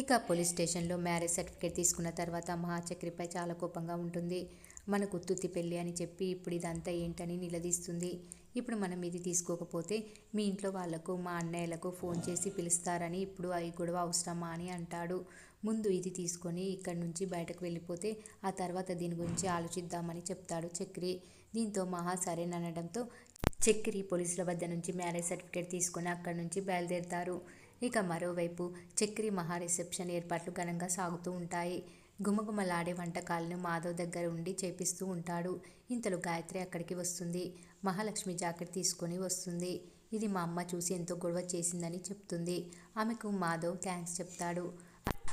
ఇక పోలీస్ స్టేషన్లో marriage certificate తీసుకున్న తర్వాత మహాచక్రిపై చాలా కోపంగా ఉంటుంది. మనకు తుత్తి పెళ్ళి అని చెప్పి ఇప్పుడు ఇదంతా ఏంటని నిలదీస్తుంది. ఇప్పుడు మనం ఇది తీసుకోకపోతే మీ ఇంట్లో వాళ్ళకు మా అన్నయ్యలకు ఫోన్ చేసి పిలుస్తారని ఇప్పుడు అవి గొడవ అవసరమా అని అంటాడు. ముందు ఇది తీసుకొని ఇక్కడి నుంచి బయటకు వెళ్ళిపోతే ఆ తర్వాత దీని గురించి ఆలోచిద్దామని చెప్తాడు చక్రి. దీంతో మహా సరేననడంతో చక్రి పోలీసుల వద్ద నుంచి మ్యారేజ్ సర్టిఫికేట్ తీసుకొని అక్కడి నుంచి బయలుదేరుతారు. ఇక మరోవైపు చక్రి మహా రిసెప్షన్ ఏర్పాట్లు ఘనంగా సాగుతూ ఉంటాయి. గుమగుమలాడే వంటకాలను మాధవ్ దగ్గర ఉండి చేపిస్తూ ఉంటాడు. ఇంతలో గాయత్రి అక్కడికి వస్తుంది. మహాలక్ష్మి జాకెట్ తీసుకొని వస్తుంది. ఇది మా అమ్మ చూసి ఎంతో గొడవ చేసిందని చెప్తుంది. ఆమెకు మాధవ్ థ్యాంక్స్ చెప్తాడు.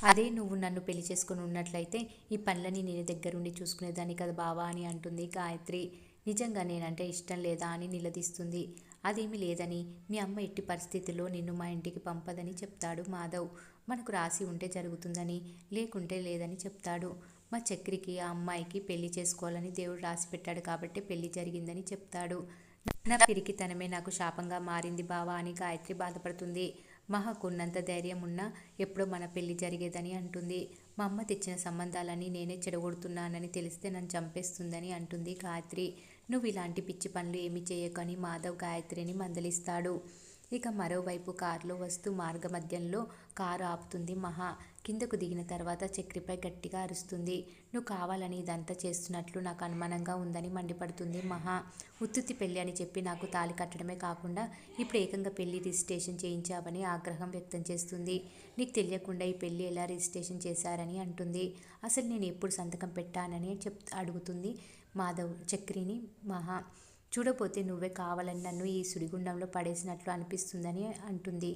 అదే నువ్వు నన్ను పెళ్ళి చేసుకుని ఉన్నట్లయితే ఈ పనులని నేను దగ్గరుండి చూసుకునేదాన్ని కదా బావా అని అంటుంది గాయత్రి. నిజంగా నేనంటే ఇష్టం లేదా అని నిలదీస్తుంది. అదేమీ లేదని మీ అమ్మ ఎట్టి పరిస్థితుల్లో నిన్ను మా ఇంటికి పంపదని చెప్తాడు మాధవ్. మనకు రాసి ఉంటే జరుగుతుందని లేకుంటే లేదని చెప్తాడు. మా చక్రికి ఆ అమ్మాయికి పెళ్ళి చేసుకోవాలని దేవుడు రాసి పెట్టాడు కాబట్టి పెళ్ళి జరిగిందని చెప్తాడు. నా పిరికితనమే నాకు శాపంగా మారింది బావా అని గాయత్రి బాధపడుతుంది. మహాకున్నంత ధైర్యం ఉన్నా ఎప్పుడో మన పెళ్ళి జరిగేదని అంటుంది. మా అమ్మ తెచ్చిన సంబంధాలని నేనే చెడగొడుతున్నానని తెలిస్తే నన్ను చంపేస్తుందని అంటుంది గాయత్రి. నువ్వు ఇలాంటి పిచ్చి పనులు ఏమి చేయకని మాధవ్ గాయత్రిని మందలిస్తాడు. ఇక మరోవైపు కారులో వస్తూ మార్గమధ్యంలో కారు ఆపుతుంది మహా. కిందకు దిగిన తర్వాత చక్రిపై గట్టిగా అరుస్తుంది. నువ్వు కావాలని ఇదంతా చేస్తున్నట్లు నాకు అనుమానంగా ఉందని మండిపడుతుంది మహా. ఉత్తుత్తి పెళ్ళి అని చెప్పి నాకు తాలి కట్టడమే కాకుండా ఇప్పుడు ఏకంగా పెళ్ళి రిజిస్ట్రేషన్ చేయించావని ఆగ్రహం వ్యక్తం చేస్తుంది. నీకు తెలియకుండా ఈ పెళ్ళి ఎలా రిజిస్ట్రేషన్ చేశారని అంటుంది. అసలు నేను ఎప్పుడు సంతకం పెట్టానని చెప్ అడుగుతుంది మాధవ్ చక్రిని మహా. చూడపోతే నువ్వే కావాలని నన్ను ఈ సుడిగుండంలో పడేసినట్లు అనిపిస్తుందని అంటుంది.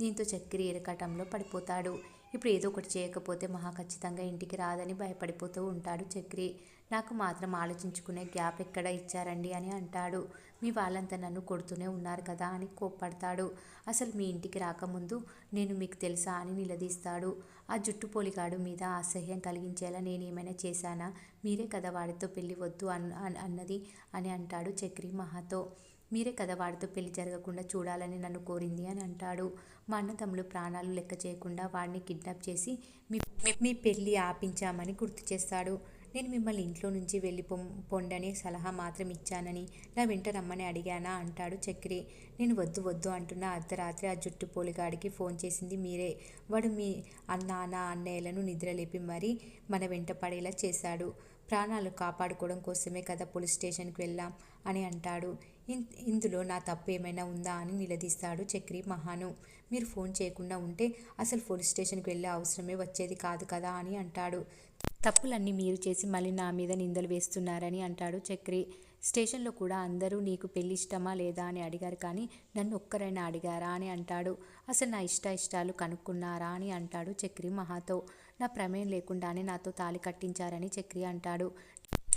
దీంతో చక్రి ఇరకటంలో పడిపోతాడు. ఇప్పుడు ఏదో ఒకటి చేయకపోతే మహా ఖచ్చితంగా ఇంటికి రాదని భయపడిపోతూ ఉంటాడు చక్రి. నాకు మాత్రం ఆలోచించుకునే గ్యాప్ ఎక్కడ ఇచ్చారండి అని అంటాడు. మీ వాళ్ళంతా నన్ను కొడుతూనే ఉన్నారు కదా అని కోప్పడతాడు. అసలు మీ ఇంటికి రాకముందు నేను మీకు తెలుసా అని నిలదీస్తాడు. ఆ జుట్టు పోలిగాడు మీద అసహ్యం కలిగించేలా నేను ఏమైనా చేశానా? మీరే కదా వాడితో పెళ్ళి వద్దు అన్ అన్నది అని అంటాడు చక్రి మహాతో. మీరే కదా వాడితో పెళ్ళి జరగకుండా చూడాలని నన్ను కోరింది అని అంటాడు. మా అన్నతమ్ములు ప్రాణాలు లెక్క చేయకుండా వాడిని కిడ్నాప్ చేసి మీ మీ పెళ్ళి ఆపించామని గుర్తు చేస్తాడు. నేను మిమ్మల్ని ఇంట్లో నుంచి వెళ్ళి పొండని సలహా మాత్రం ఇచ్చానని నా వెంట రమ్మని అడిగానా అంటాడు చక్రి. నేను వద్దు వద్దు అంటున్న అర్ధరాత్రి ఆ జుట్టు పోలిగాడికి ఫోన్ చేసింది మీరే. వాడు మీ నాన్న అన్నయ్యలను నిద్రలేపి మరీ మన వెంట పడేలా చేశాడు. ప్రాణాలు కాపాడుకోవడం కోసమే కదా పోలీస్ స్టేషన్కి వెళ్ళాం అని అంటాడు. ఇందులో నా తప్పు ఏమైనా ఉందా అని నిలదీస్తాడు చక్రి మహాను. మీరు ఫోన్ చేయకుండా ఉంటే అసలు పోలీస్ స్టేషన్కి వెళ్ళే అవసరమే వచ్చేది కాదు కదా అని అంటాడు. తప్పులన్నీ మీరు చేసి మళ్ళీ నా మీద నిందలు వేస్తున్నారని అంటాడు చక్రి. స్టేషన్లో కూడా అందరూ నీకు పెళ్ళి ఇష్టమా లేదా అని అడిగారు కానీ నన్ను ఒక్కరైనా అడిగారా అని అంటాడు. అసలు నా ఇష్ట ఇష్టాలు కనుక్కున్నారా అని అంటాడు చక్రి మహాతో. నా ప్రమేయం లేకుండానే నాతో తాలి కట్టించారని చక్రి అంటాడు.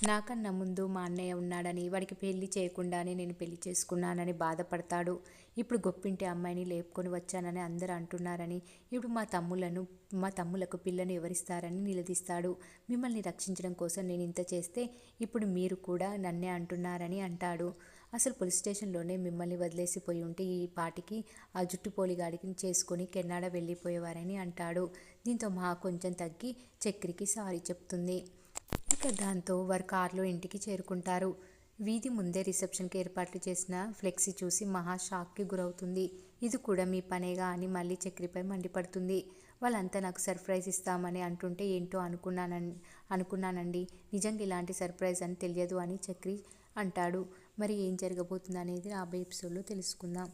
నాకన్నా ముందు మా అన్నయ్య ఉన్నాడని వాడికి పెళ్ళి చేయకుండానే నేను పెళ్ళి చేసుకున్నానని బాధపడతాడు. ఇప్పుడు గొప్పింటి అమ్మాయిని లేపుకొని వచ్చానని అందరు అంటున్నారని ఇప్పుడు మా తమ్ములను మా తమ్ములకు పిల్లను ఎవరిస్తారని నిలదీస్తాడు. మిమ్మల్ని రక్షించడం కోసం నేను ఇంత చేస్తే ఇప్పుడు మీరు కూడా నన్నే అంటున్నారని అంటాడు. అసలు పోలీస్ స్టేషన్లోనే మిమ్మల్ని వదిలేసిపోయి ఉంటే ఈ పాటికి ఆ జుట్టు పోలిగాడికి చేసుకొని కెన్నాడ వెళ్ళిపోయేవారని అంటాడు. దీంతో మా కొంచెం తగ్గి చక్రికి సారీ చెప్తుంది. ఇక దాంతో వారు కారులో ఇంటికి చేరుకుంటారు. వీధి ముందే రిసెప్షన్కి ఏర్పాట్లు చేసిన ఫ్లెక్సీ చూసి మహా షాక్కి గురవుతుంది. ఇది కూడా మీ పనేగా? అని మళ్ళీ చక్రిపై మండిపడుతుంది. వాళ్ళంతా నాకు సర్ప్రైజ్ ఇస్తామని అంటుంటే ఏంటో అనుకున్నానని అనుకున్నానండి. నిజంగా ఇలాంటి సర్ప్రైజ్ అని తెలియదు అని చక్రి అంటాడు. మరి ఏం జరగబోతుంది అనేది రాబోయే ఎపిసోడ్లో తెలుసుకుందాం.